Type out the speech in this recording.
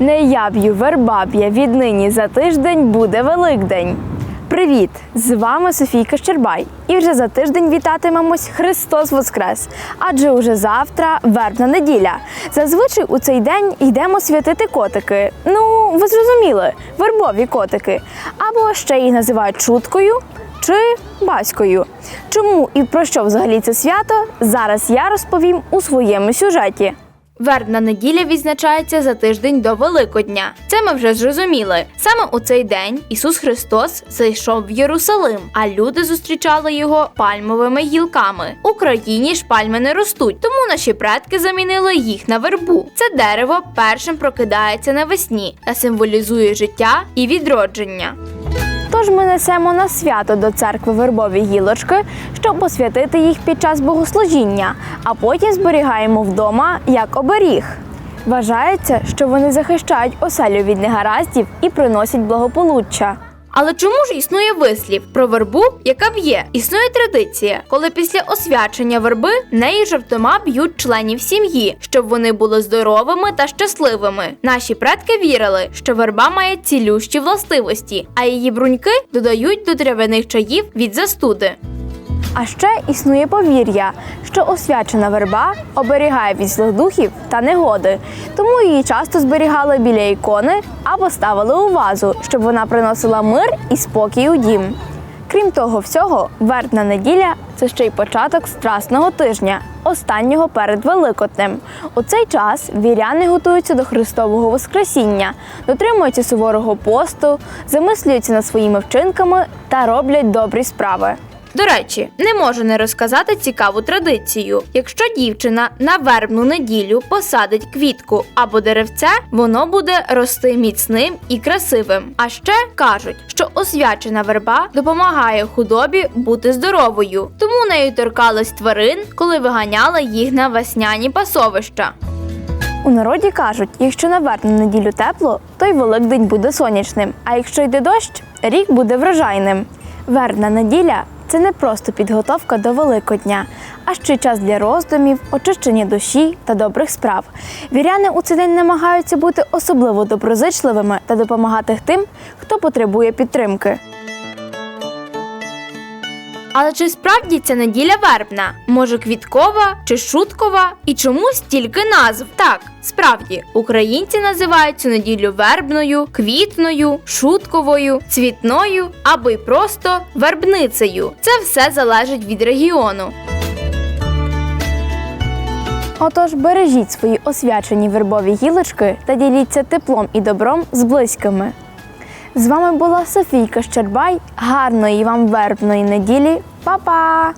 Не яб'ю, вербаб'я, віднині за тиждень буде Великдень. Привіт! З вами Софійка Щербай. І вже за тиждень вітатимемось Христос Воскрес! Адже уже завтра вербна неділя. Зазвичай у цей день йдемо святити котики. Ну, ви зрозуміли, вербові котики. Або ще їх називають шуткою чи баською. Чому і про що взагалі це свято? Зараз я розповім у своєму сюжеті. Вербна неділя відзначається за тиждень до Великодня. Це ми вже зрозуміли. Саме у цей день Ісус Христос зайшов в Єрусалим, а люди зустрічали його пальмовими гілками. У країні ж пальми не ростуть, тому наші предки замінили їх на вербу. Це дерево першим прокидається навесні та символізує життя і відродження. Тож ми несемо на свято до церкви вербові гілочки, щоб посвятити їх під час богослужіння, а потім зберігаємо вдома як оберіг. Вважається, що вони захищають оселю від негараздів і приносять благополуччя. Але чому ж існує вислів про вербу, яка б'є? Існує традиція, коли після освячення верби неї жартома б'ють членів сім'ї, щоб вони були здоровими та щасливими. Наші предки вірили, що верба має цілющі властивості, а її бруньки додають до травяних чаїв від застуди. А ще існує повір'я, що освячена верба оберігає від злих духів та негоди, тому її часто зберігали біля ікони або ставили у вазу, щоб вона приносила мир і спокій у дім. Крім того всього, вербна неділя це ще й початок страсного тижня, останнього перед Великоднем. У цей час віряни готуються до Христового Воскресіння, дотримуються суворого посту, замислюються над своїми вчинками та роблять добрі справи. До речі, не можу не розказати цікаву традицію. Якщо дівчина на вербну неділю посадить квітку або деревце, воно буде рости міцним і красивим. А ще кажуть, що освячена верба допомагає худобі бути здоровою, тому нею торкались тварин, коли виганяли їх на весняні пасовища. У народі кажуть, якщо на вербну неділю тепло, то й Великдень буде сонячним. А якщо йде дощ, рік буде врожайним. Вербна неділя це не просто підготовка до Великодня, а ще час для роздумів, очищення душі та добрих справ. Віряни у цей день намагаються бути особливо доброзичливими та допомагати тим, хто потребує підтримки. Але чи справді ця неділя вербна? Може квіткова чи шуткова? І чому стільки назв? Так, справді, українці називають цю неділю вербною, квітною, шутковою, цвітною або й просто вербницею. Це все залежить від регіону. Отож, бережіть свої освячені вербові гілочки та діліться теплом і добром з близькими. З вами була Софійка Щербай. Гарної вам вербної неділі. Па-па!